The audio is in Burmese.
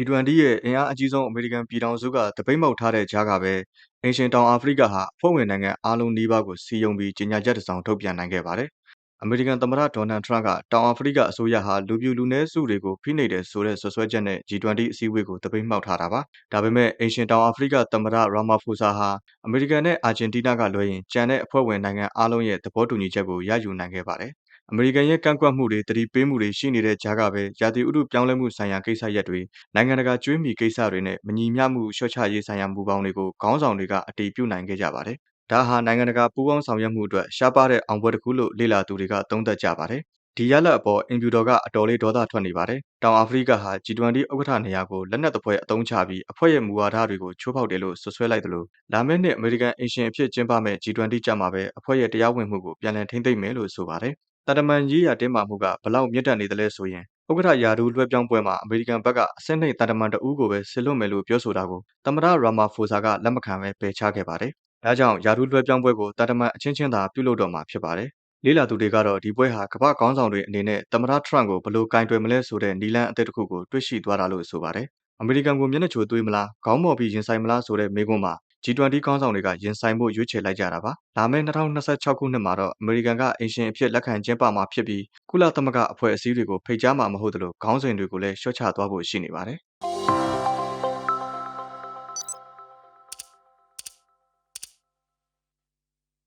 G20 ရဲ့အင်အားအကြီးဆုံးအမေရိကန်ပြည်ထောင်စုကတပိတ်မောက်ထားတဲ့ကြားကပဲအိမ်ရှင်တောင်အာဖရိကဟာအဖွဲ့ဝင်နိုင်ငံအားလုံးနီးပါးကိုစီယုံပြီးကြေညာချက်တစ်စောင်ထုတ်ပြန်နိုင်ခဲ့ပါတယ်။အမေရိကန်သမ္မတဒေါ်နယ်ထရန့်ကတောင်အာဖရိကအစိုးရဟာလူပြူလူနည်းစုတွေကိုဖိနှိပ်တယ်ဆိုတဲ့ဆွဆွဲချက်နဲ့ G20 အစည်းအဝေးကိုတပိတ်မှောက်ထားတာပါ။ဒါပေမဲ့အိမ်ရှင်တောင်အာဖရိကသမ္မတရာမာဖိုဆာဟာအမေရိကန်နဲ့အာဂျင်တီးနားကလွှဲရင်ကြံတဲ့အဖွဲ့ဝင်နိုင်ငံအားလုံးရဲ့သဘောတူညီချက်ကိုရယူနိုင်ခဲ့ပါတယ်။ အမေရိကန်ရဲ့ကန့်ကွက်မှုတွေတတိပေးမှုတွေရှိနေတဲ့ကြားကပဲရာသီဥတုပြောင်းလဲမှုဆိုင်ရာကိစ္စရပ်တွေနိုင်ငံတကာကျွေးမီကိစ္စတွေနဲ့မညီမျှမှုလျှော့ချရေးဆိုင်ရာမူပေါင်းတွေကိုခေါင်းဆောင်တွေကအတည်ပြုနိုင်ခဲ့ကြပါတယ်။ဒါဟာနိုင်ငံတကာပူးပေါင်းဆောင်ရွက်မှုအတွက်ရှားပါတဲ့အောင်ပွဲတစ်ခုလို့လေ့လာသူတွေကသုံးသပ်ကြပါတယ်။ဒီရလဒ်အပေါ်အင်ဖြူတော်ကအတော်လေးဒေါသထွက်နေပါတယ်။တောင်အာဖရိကဟာ G20 ဥက္ကဋ္ဌနေရာကိုလက်နက်သဖွယ်အသုံးချပြီးအဖွဲ့ရဲ့မူဝါဒတွေကိုချိုးဖောက်တယ်လို့ဆွဆွဲလိုက်တယ်လို့လာမယ့်နှစ်အမေရိကန်အင်ရှင်အဖြစ်ကျင်းပမဲ့ G20 ကြမှာပဲအဖွဲ့ရဲ့တရားဝင်မှုကိုပြန်လည်ထိန်းသိမ်းမယ်လို့ဆိုပါတယ်။ တတမန်ကြီးရာတင်းမာမှုကဘလောက်မြင့်တက်နေသလဲဆိုရင်ဥက္ကဋ္ဌယာဒူးလွှဲပြောင်းပွဲမှာအမေရိကန်ဘက်ကအဆင့်နှိမ့်တတမန်တဦးကိုပဲဆစ်လွတ်မယ်လို့ပြောဆိုတာကိုသမ္မတရာမာဖိုဆာကလက်မခံပဲပယ်ချခဲ့ပါတယ်။ဒါကြောင့်ယာဒူးလွှဲပြောင်းပွဲကိုတတမန်အချင်းချင်းသာပြုလုပ်တော့မှာဖြစ်ပါတယ်။လေးလာသူတွေကတော့ဒီပွဲဟာကမ္ဘာခေါင်းဆောင်တွေအနေနဲ့သမ္မတထရန့်ကိုဘယ်လိုကင်တွယ်မလဲဆိုတဲ့နီလန်းအသစ်တစ်ခုကိုတွေ့ရှိသွားတာလို့ဆိုပါတယ်။အမေရိကန်ကိုမျက်နှာချိုသွေးမလားခေါင်းမော်ပြီးရင်ဆိုင်မလားဆိုတဲ့မေးခွန်းမှာ G20 ခေါင်းဆောင်တွေကရင်ဆိုင်ဖို့ရွေးချယ်လိုက်ကြတာပါ။လာမယ့်2026ခုနှစ်မှာတော့အမေရိကန်ကအင်ရှင်အဖြစ်လက်ခံကျင်းပမှာဖြစ်ပြီးကုလသမဂ္ဂအဖွဲ့အစည်းတွေကိုဖိတ်ကြားမှာမဟုတ်သလိုခေါင်းစဉ်တွေကိုလည်းလျှော့ချသွားဖို့ရှိနေပါတယ်။